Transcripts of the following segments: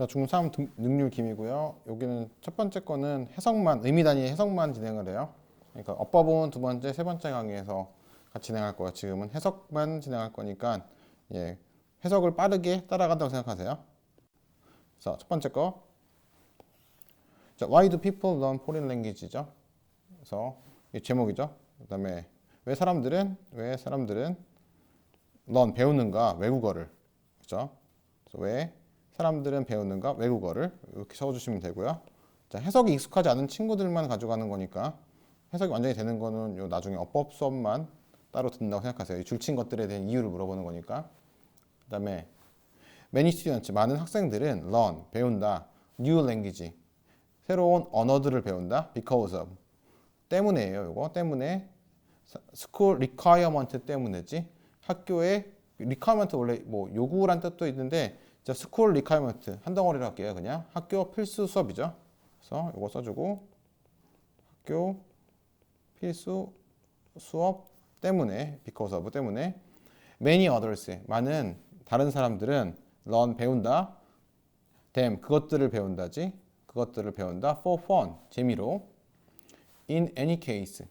자, 중3 등- 능률 김이고요. 여기는 첫 번째 거는 해석만 의미 단위 해석만 진행을 해요. 그러니까 어법은 두 번째, 세 번째 강의에서 같이 진행할 거예요. 지금은 해석만 진행할 거니까 예, 해석을 빠르게 따라간다고 생각하세요. 자, 첫 번째 거. 자, Why do people learn foreign language죠? 그래서 이 제목이죠. 그다음에 왜 사람들은 왜 사람들은 learn 배우는가 외국어를 그죠? 그래서 왜 사람들은 배우는가 외국어를 이렇게 적어주시면 되고요. 자, 해석이 익숙하지 않은 친구들만 가져가는 거니까 해석이 완전히 되는 거는 요 나중에 어법 수업만 따로 듣는다고 생각하세요. 이 줄친 것들에 대한 이유를 물어보는 거니까. 그다음에 many students 많은 학생들은 learn 배운다 new language 새로운 언어들을 배운다 because of 때문에예요. 이거 때문에 school requirement 때문이지 학교의 requirement 원래 뭐 요구란 뜻도 있는데 자 school requirement 한 덩어리로 할게요. 그냥. 학교 필수 수업이죠. 그래서 이거 써주고 학교 필수 수업 때문에 because of 때문에 many others 많은 다른 사람들은 learn 배운다. them 그것들을 배운다지 그것들을 배운다. for fun 재미로. in any case.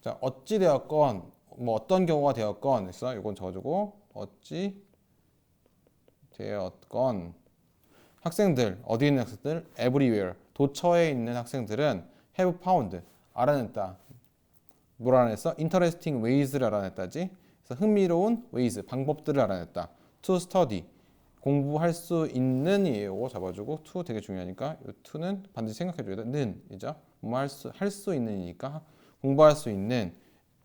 자 어찌 되었건 뭐 어떤 경우가 되었건 그래서 이건 적어주고 어찌 되었건 학생들 어디 있는 학생들 everywhere 도처에 있는 학생들은 have found 알아냈다 뭘 알아냈어? interesting ways를 알아냈다지 그래서 흥미로운 ways 방법들을 알아냈다 to study 공부할 수 있는 이에요 잡아주고 to 되게 중요하니까 이 to는 반드시 생각해줘야 돼. 는 이죠. 뭐할수 할 수 있는이니까 공부할 수 있는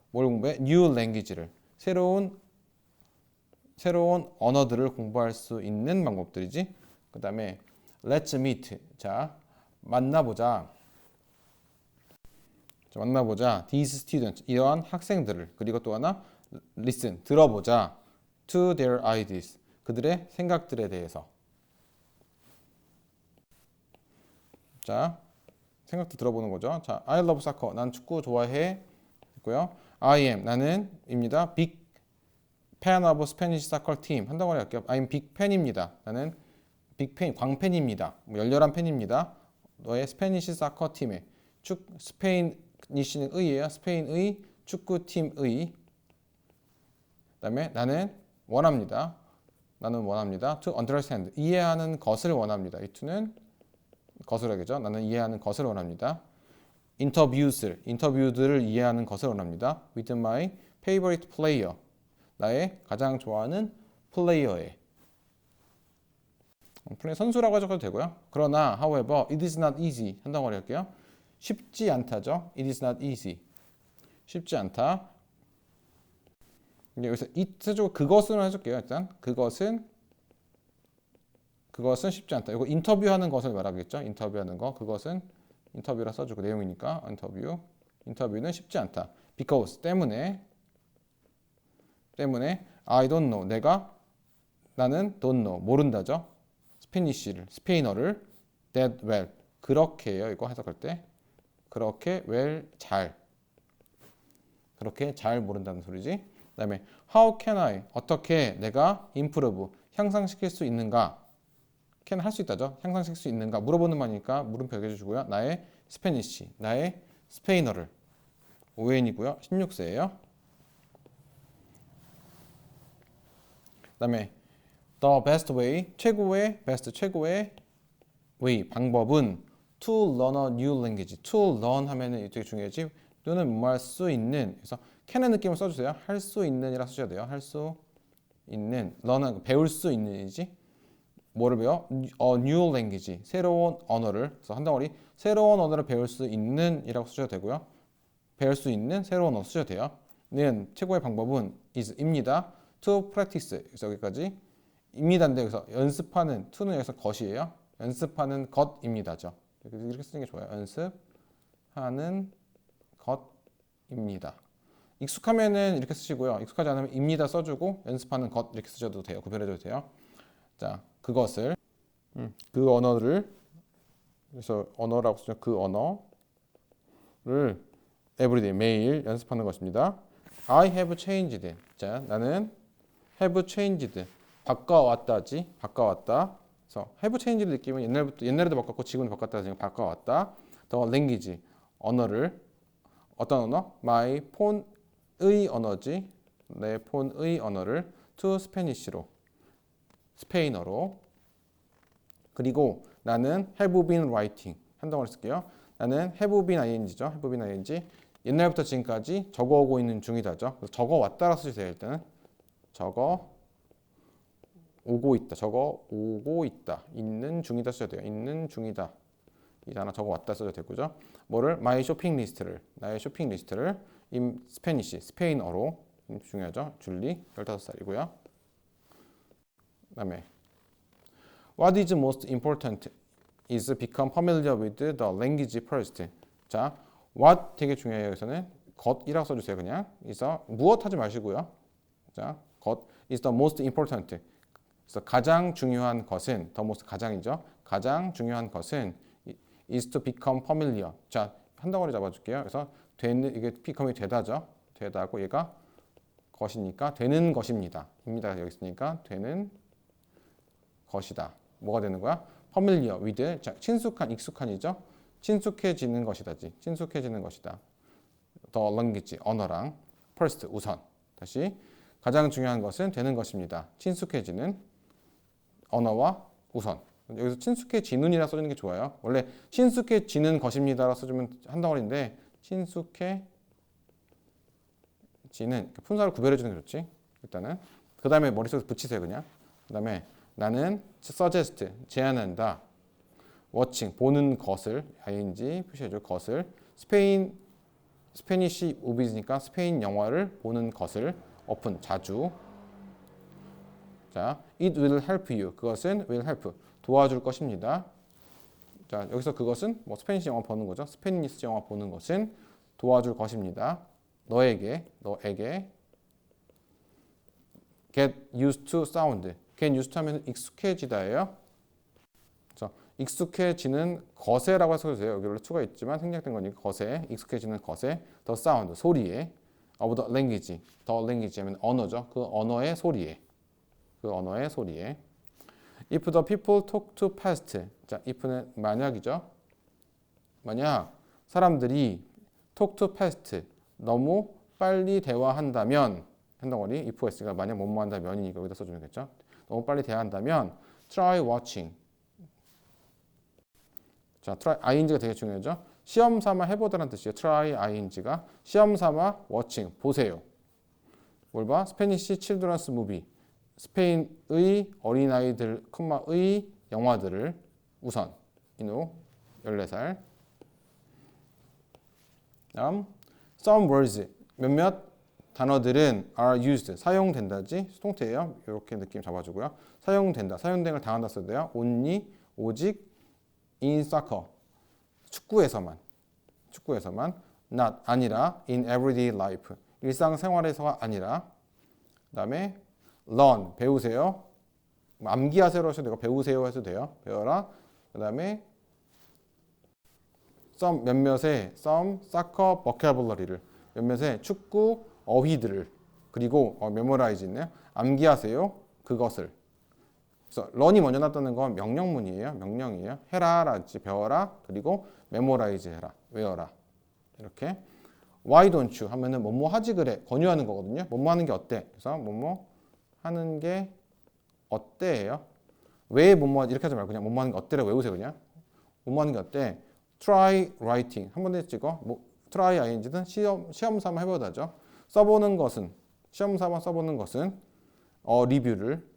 뭘 공부해? new language를 새로운 새로운 언어들을 공부할 수 있는 방법들이지. 그 다음에 let's meet 자 만나보자. 자, 만나보자. These students 이러한 학생들을 그리고 또 하나 listen 들어보자. To their ideas 그들의 생각들에 대해서. 자 생각도 들어보는 거죠. 자 I love soccer 난 축구 좋아해 있고요. I am 나는 입니다. Big fan of Spanish soccer team 한 덩어리 할게요. I'm big fan입니다. 나는 빅 팬, 광팬입니다. 뭐 열렬한 팬입니다. 너의 스페니시 사커 팀의 축 스페인이시는 의예요. 스페인의 축구팀의 그다음에 나는 원합니다. 나는 원합니다. To understand 이해하는 것을 원합니다. 이 to는 것을하겠죠. 나는 이해하는 것을 원합니다. interviews 인터뷰들을 이해하는 것을 원합니다. With my favorite player 나의 가장 좋아하는 플레이어의 플레이 선수라고 해도 되고요. 그러나 however it is not easy 한 덩어리 할게요. 쉽지 않다죠. It is not easy. 쉽지 않다. 이제 여기서 it 해주고 그것은 해줄게요. 일단 그것은 그것은 쉽지 않다. 이거 인터뷰하는 것을 말하겠죠. 인터뷰하는 거 그것은 인터뷰라 써주고 내용이니까 인터뷰 인터뷰는 쉽지 않다. because 때문에 때문에 I don't know 내가 나는 don't know 모른다죠. 스페니쉬를 스페인어를 that well 그렇게 해요. 이거 해석할 때 그렇게 well 잘 그렇게 잘 모른다는 소리지. 그다음에 how can I 어떻게 내가 improve 향상시킬 수 있는가? can 할 수 있다죠. 향상시킬 수 있는가 물어보는 말이니까 물음표 여기 주고요. 나의 스페니쉬 나의 스페인어를 오웬이고요. 16세예요. 그다음에 the best way 최고의 best 최고의 way 방법은 to learn a new language. to learn 하면은 되게 중요하지. 또는 뭐 할 수 있는 그래서 can의 느낌을 써주세요. 할 수 있는이라 쓰셔야 돼요. 할 수 있는 learn 배울 수 있는이지. 뭐를 배워? a new language 새로운 언어를 그래서 한 덩어리 새로운 언어를 배울 수 있는이라고 쓰셔도 되고요. 배울 수 있는 새로운 언어 쓰셔도 돼요. 는 최고의 방법은 is입니다. To practice 여기까지 입니다인데 여기서 연습하는 to는 여기서 것이에요. 연습하는 것입니다죠. 이렇게 쓰는 게 좋아요. 연습하는 것입니다. 익숙하면은 이렇게 쓰시고요. 익숙하지 않으면 입니다 써주고 연습하는 것 이렇게 쓰셔도 돼요. 구별해줘도 돼요. 자, 그것을 음, 그 언어를 그래서 언어라고 쓰죠. 그 언어를 everyday 매일 연습하는 것입니다. I have changed. 자, 나는 have changed 바꿔왔다지. 바꿔왔다. 그래서 have change를 느끼면 옛날부터 옛날에도 바꿨고 지금도 바꿨다. 지금 바꿔왔다. 더 language 언어를 어떤 언어? my 폰의 언어지. 내 폰의 언어를 to Spanish로 스페인어로 그리고 나는 have been writing 한 덩어리 쓸게요. 나는 have been ing죠. have been ing 옛날부터 지금까지 적어오고 있는 중이다죠. 그래서 적어 왔다라 쓰주세요. 일단은 적어 오고 있다. 적어 오고 있다. 있는 중이다 써야 돼요. 있는 중이다. 이 단어 적어 왔다 써도 되고죠. 뭐를 my 쇼핑 리스트를 나의 쇼핑 리스트를 in 스페니시 스페인어로 중요하죠. 줄리 15살이고요. 그다음에 What is most important is become familiar with the language first. 자, what 되게 중요해요. 여기서는 것이라고 써주세요. 그냥. 그래서 무엇 하지 마시고요. 자, 것 is the most important. 그래서 가장 중요한 것은 the most 가장이죠. 가장 중요한 것은 is to become familiar. 자, 한 덩어리 잡아줄게요. 그래서 되는 이게 become이 되다죠. 되다고 얘가 것이니까 되는 것입니다. 입니다. 여기 있으니까 되는 것이다. 뭐가 되는 거야? familiar with 자, 친숙한 익숙한이죠. 친숙해지는 것이다지. 친숙해지는 것이다. the language 언어랑 first 우선. 다시 가장 중요한 것은 되는 것입니다. 친숙해지는 언어와 우선. 여기서 친숙해지는이라 써주는 게 좋아요. 원래 친숙해지는 것입니다라 써주면 한 덩어리인데 친숙해지는 품사를 구별해주는 게 좋지. 일단은 그 다음에 머릿속에 붙이세요 그냥. 그 다음에 나는 suggest 제안한다. watching 보는 것을 ing 표시해줘 것을 스페인 스페니시 우비즈니까 스페인 영화를 보는 것을 오픈 자주 자 it will help you 그것은 will help 도와줄 것입니다. 자 여기서 그것은 뭐 스페니시 영화 보는 거죠. 스페니스 영화 보는 것은 도와줄 것입니다. 너에게 너에게 get used to sound get used to 하면 익숙해지다예요. 그래서 익숙해지는 것에라고 해서 주세요. 여기 원래 투가 있지만 생략된 거니까 것에 익숙해지는 것에 the sound 소리에 of the language the language 하면 언어죠. 그 언어의 소리에 그 언어의 소리에 if the people talk too fast 자 if는 만약이죠. 만약 사람들이 talk too fast 너무 빨리 대화한다면 한 덩어리 if s가 만약 뭐뭐 한다면이니까 여기다 써주면 되겠죠. 너무 빨리 대화한다면 try watching 자, try ing가 되게 중요하죠. 시험 삼아 해보다는 뜻이에요. try ing가 시험 삼아 watching 보세요. 뭘 봐? 스페니시 칠드런스 무비 스페인의 어린아이들 콤마의 영화들을 우선 이누 14살 다음 some words 몇몇 단어들은 are used 사용된다지 수동태예요. 이렇게 느낌 잡아주고요. 사용된다 사용된 걸 당한다 써도 돼요. only 오직 in soccer 축구에서만 축구에서만 not 아니라 in everyday life 일상생활에서가 아니라. 그다음에 learn 배우세요. 암기하세요 하셔도 되고 배우세요 해도 돼요. 배워라. 그다음에 some 몇몇의 some soccer vocabulary를 몇몇의 축구 어휘들을 그리고 어, memorize 있네요 암기하세요. 그것을 그래서 런이 먼저 나타나는 건 명령문이에요. 명령이에요. 해라라지 배워라. 그리고 메모라이즈 해라. 외워라. 이렇게 why don't you 하면은 뭐뭐 하지 그래. 권유하는 거거든요. 뭐뭐 하는 게 어때? 그래서 뭐뭐 하는 게 어때예요. 왜 뭐뭐 이렇게 하지 말고 그냥 뭐뭐 하는 게 어때를 외우세요. 그냥 뭐뭐 하는 게 어때? try writing 한 번에 찍어. 뭐 try ing는 시험 시험 삼아 해보다죠. 써보는 것은 시험 삼아 써보는 것은 어 리뷰를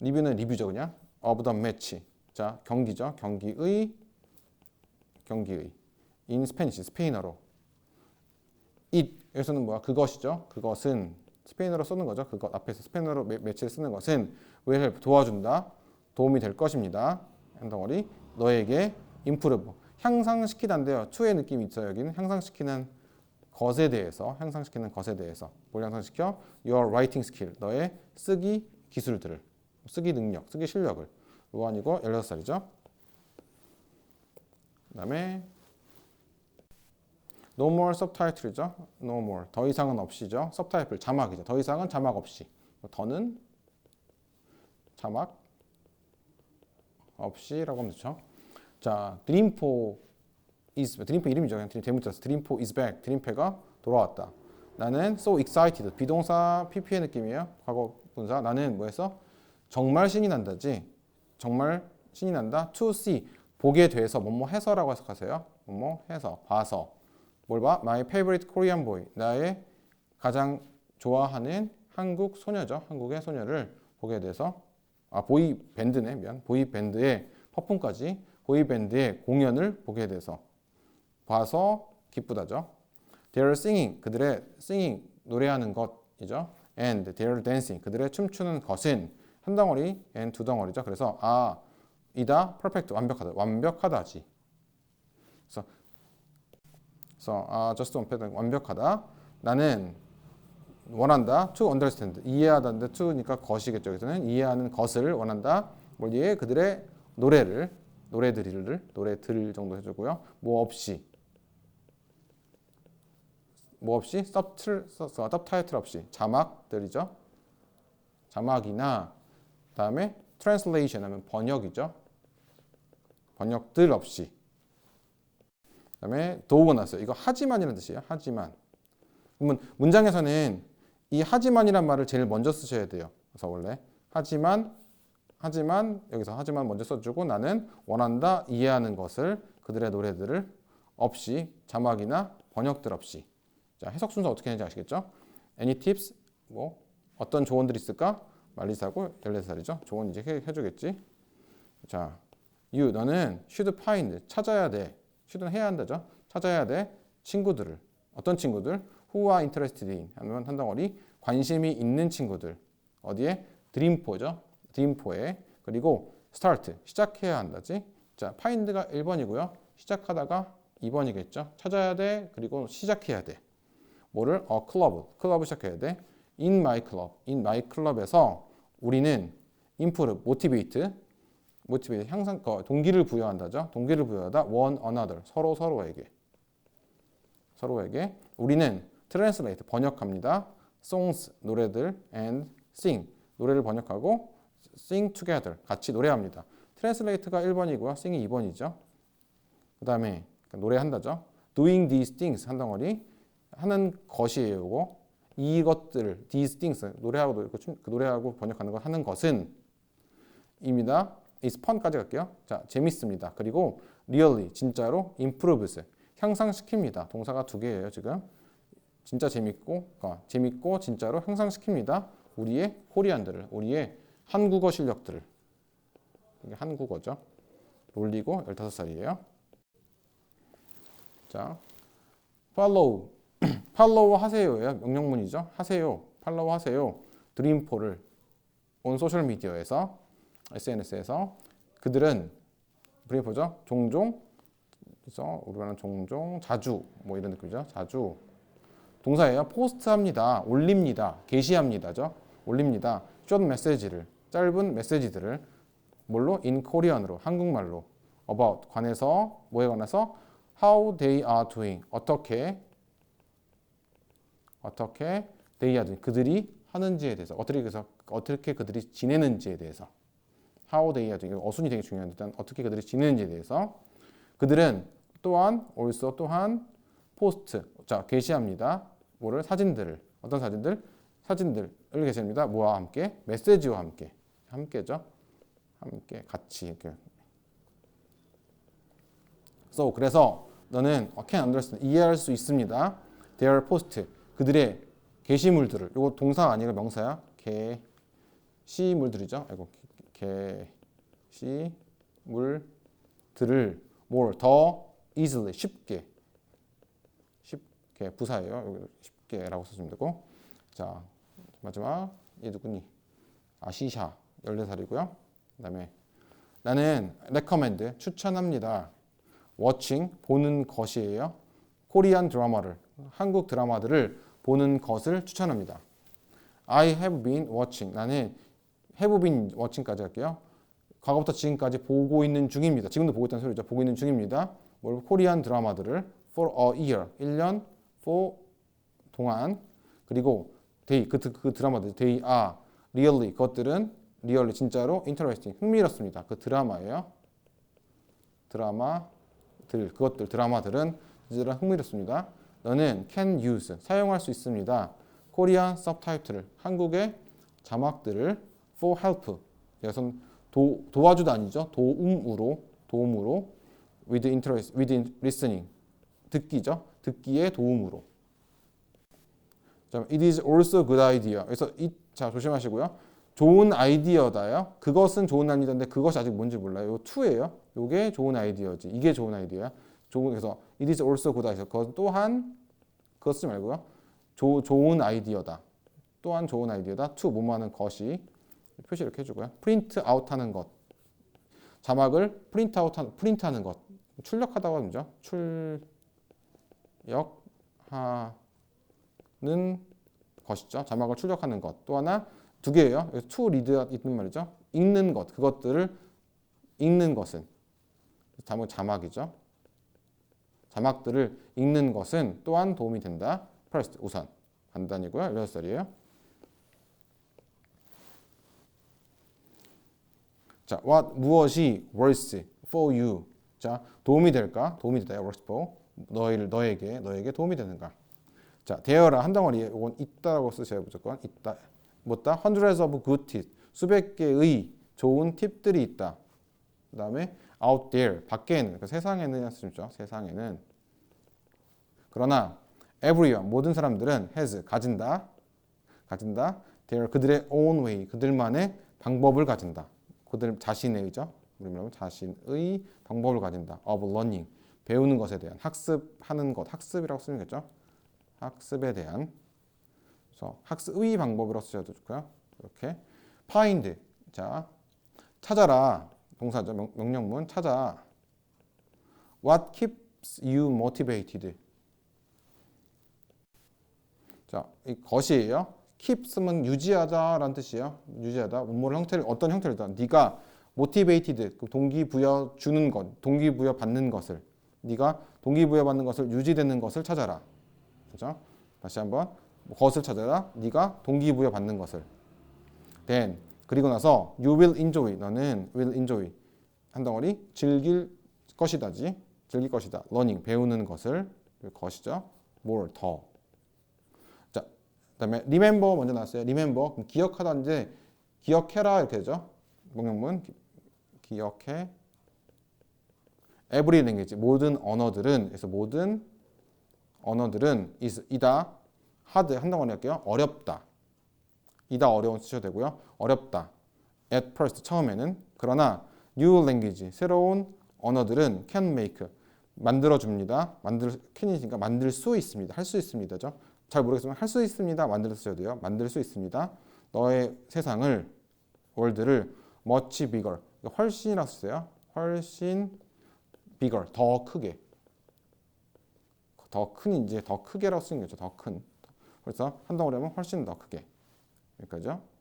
리뷰는 리뷰죠 그냥? Of the match. 자 경기죠. 경기의 경기의. In Spanish 스페인어로. It. 여기서는 뭐야? 그것이죠. 그것은. 스페인어로 쓰는 거죠. 그것 앞에서 스페인어로 매, 매치를 쓰는 것은 help 도와준다. 도움이 될 것입니다. 한 덩어리. 너에게 improve. 향상시키다인데요. to의 느낌이 있어요 여기는. 향상시키는 것에 대해서. 향상시키는 것에 대해서. 뭘 향상시켜? Your writing skill. 너의 쓰기 기술들을 쓰기 능력, 쓰기 실력을 로안이고 16살이죠. 그 다음에 No more subtitle이죠. No more. 더 이상은 없이죠. subtitle 자막이죠. 더 이상은 자막 없이. 더는 자막 없이라고 하면 되죠. 자, 드림포 is 드림포 이름이죠. 그냥 대문자서 드림포 is back. 드림페가 돌아왔다. 나는 so excited. 비동사 PP의 느낌이에요. 과거 분사. 나는 뭐했어? 정말 신이 난다지. 정말 신이 난다. to see. 보게 돼서 뭐뭐 해서라고 해석하세요. 뭐뭐 해서 봐서. 뭘 봐? My favorite Korean boy. 나의 가장 좋아하는 한국 소녀죠. 한국의 소녀를 보게 돼서 아 보이 밴드네 미안 보이 밴드의 퍼폼까지 보이 밴드의 공연을 보게 돼서 봐서 기쁘다죠. They're singing 그들의 singing 노래하는 것이죠. And they're dancing 그들의 춤추는 것은 한 덩어리 and 두 덩어리죠. 그래서 아 이다 perfect 완벽하다 완벽하다지. 그래서 그래서 아 just perfect 완벽하다. 나는 원한다. to understand. 이해하다인데 to니까 것이겠죠. 그래서는 이해하는 것을 원한다. 뭘 이해? 그들의 노래를 노래들을 노래 들 정도 해주고요. 뭐 없이 뭐 없이 서브타이틀 없이 자막들이죠. 자막이나 그 다음에 translation 하면 번역이죠. 번역들 없이 그다음에 도우가 났어요. 이거 하지만이라는 뜻이에요. 하지만 그러면 문장에서는 이 하지만이란 말을 제일 먼저 쓰셔야 돼요. 그래서 원래 하지만 하지만 여기서 하지만 먼저 써주고 나는 원한다 이해하는 것을 그들의 노래들을 없이 자막이나 번역들 없이 자 해석 순서 어떻게 하는지 아시겠죠? Any tips 뭐 어떤 조언들이 있을까? 말리사고 델레살이죠. 조언 이제 해, 해주겠지. 자, you 너는 should find 찾아야 돼. should는 해야 한다죠. 찾아야 돼 친구들을. 어떤 친구들? who are interested in. 하면 한 덩어리 관심이 있는 친구들. 어디에? 드림포죠. 드림포에. 그리고 start 시작해야 한다지. 자 find가 1번이고요. 시작하다가 2번이겠죠. 찾아야 돼. 그리고 시작해야 돼. 뭐를? 어 클럽 클럽을 시작해야 돼 in my club in my club에서 우리는 improve motivate motivate 향상 어, 동기를 부여한다죠 동기를 부여하다 one another 서로 서로에게 서로에게 우리는 translate 번역합니다. songs 노래들 and sing 노래를 번역하고 sing together 같이 노래합니다. translate가 1번이고요. sing이 2번이죠. 그 다음에 노래한다죠. doing these things 한 덩어리 하는 것이에요. 이거 이것들 these things 노래하고 그 노래하고 번역하는 거 하는 것은 입니다. is fun까지 갈게요. 자, 재밌습니다. 그리고 really 진짜로 improves 향상시킵니다. 동사가 두 개예요, 지금. 진짜 재밌고, 그러니까 재밌고 진짜로 향상시킵니다. 우리의 코리안들을, 우리의 한국어 실력들을. 이게 한국어죠. 롤리고 15살이에요. 자, follow. 팔로우 하세요예요. 명령문이죠. 하세요. 팔로우 하세요. 드림포를 온 소셜 미디어에서 SNS에서 그들은 브리포죠. 종종 그래서 우리가 종종 자주 뭐 이런 느낌이죠. 자주 동사예요. 포스트합니다. 올립니다. 게시합니다죠. 올립니다. short 메시지를 짧은 메시지들을 뭘로 in Korean으로 한국말로 about 관해서 뭐에 관해서 how they are doing 어떻게 어떻게 doing 그들이 하는지에 대해서 어떻게 그래서 어떻게 그들이 지내는지에 대해서 how they are doing 어순이 되게 중요한데 일단 어떻게 그들이 지내는지에 대해서 그들은 또한 also 또한 포스트 자 게시합니다. 뭐를 사진들을 어떤 사진들 사진들을 게시합니다. 뭐와 함께 메시지와 함께 함께죠. 함께 같이 이렇게. So 그래서 너는 can understand 이해할 수 있습니다. Their post 그들의 게시물들을 이거 동사 아니고 명사야. 게시물들이죠. 아이고 게시물들을 뭘더 easily 쉽게 쉽게 부사예요. 쉽게라고 쓰시면 되고 자 마지막 얘 누구니? 아시샤 14살이고요. 그 다음에 나는 recommend 추천합니다. watching 보는 것이에요. 코리안 드라마를 한국 드라마들을 보는 것을 추천합니다. I have been watching 나는 have been watching까지 할게요. 과거부터 지금까지 보고 있는 중입니다. 지금도 보고 있다는 소리죠. 보고 있는 중입니다. 뭘 코리안 드라마들을 for a year 1년 for 동안 그리고 they 그, 그 드라마들 they are really 그것들은 리얼리 진짜로 interesting 흥미롭습니다. 그 드라마예요. 드라마들 그것들 드라마들은 진짜 흥미롭습니다. 너는 can use 사용할 수 있습니다. 코리안 subtitle을 한국의 자막들을 for help 여기선 도, 도와주다 아니죠? 도움으로 도움으로 with interest with listening 듣기죠? 듣기의 도움으로. 자, it is also good idea. 그래서 이, 자 조심하시고요. 좋은 아이디어다요. 그것은 좋은 아이디어인데 그것이 아직 뭔지 몰라요. 요 to예요. 요게 좋은 아이디어지. 이게 좋은 아이디어야 좋은 그래서 it is also good idea 그것 또한 그것 쓰지 말고요 조, 좋은 아이디어다 또한 좋은 아이디어다 to 뭐뭐하는 것이 표시 이렇게 해주고요. 프린트 아웃하는 것 자막을 프린트 아웃하는 프린트하는 것 출력하다고 하죠. 출력하는 것이죠. 자막을 출력하는 것. 또 하나 두 개예요. to read 있는 말이죠. 읽는 것 그것들을 읽는 것은 자막 자막이죠. 자막들을 읽는 것은 또한 도움이 된다. first 우선 간단이고요. 16살이에요. 자, what 무엇이 worse for you? 자, 도움이 될까? 도움이 되다. worse for 너희를 너에게 너에게 도움이 되는가? 자, 되어라 한 덩어리에 이건 있다라고 쓰셔야 무조건 있다. 뭐다? hundreds of good tips 수백 개의 좋은 팁들이 있다. 그 다음에 out there 밖에는 그 세상에는 쓰죠. 세상에는 그러나 everyone 모든 사람들은 has 가진다. 가진다. their 그들의 own way 그들만의 방법을 가진다. 그들 자신의죠. 우리 말하면 자신의 방법을 가진다. of learning 배우는 것에 대한 학습하는 것 학습이라고 쓰면 되겠죠. 학습에 대한 그래서 학습의 방법이라고 쓰셔도 좋고요. 이렇게 find 자 찾아라 동사죠 명, 명령문 찾아 what keeps you motivated 자, 이 것이에요. keeps면 유지하다라는 뜻이에요. 유지하다. 원모를 형태를 어떤 형태를 네가 motivated 그 동기부여 주는 것, 동기부여 받는 것을 네가 동기부여 받는 것을 유지되는 것을 찾아라. 그죠? 다시 한번 것을 찾아라. 네가 동기부여 받는 것을. then 그리고 나서 you will enjoy 너는 will enjoy 한 덩어리 즐길 것이다지 즐길 것이다. learning 배우는 것을 것이죠. more 더 그다음에 remember 먼저 나왔어요. remember 그럼 기억하다인데 기억해라 이렇게 되죠. 기, 기억해 every language 모든 언어들은 그래서 모든 언어들은 is 이다 hard 한 덩어리 할게요. 어렵다. 이다 어려운 쓰셔도 되고요. 어렵다. at first 처음에는 그러나 new language 새로운 언어들은 can make 만들어 줍니다. 만들 can이니까 만들 수 있습니다. 할 수 있습니다죠. 잘 모르겠지만 할수 있습니다. 만들어 쓰셔도 돼요. 만들 수 있습니다. 너의 세상을 월드를 much bigger 훨씬이라고 쓰세요. 훨씬 bigger 더 크게 더 큰 이제 더 크게라고 쓰는 거죠. 더 큰. 그래서 한 덩어리 하면 훨씬 더 크게 여기까지요.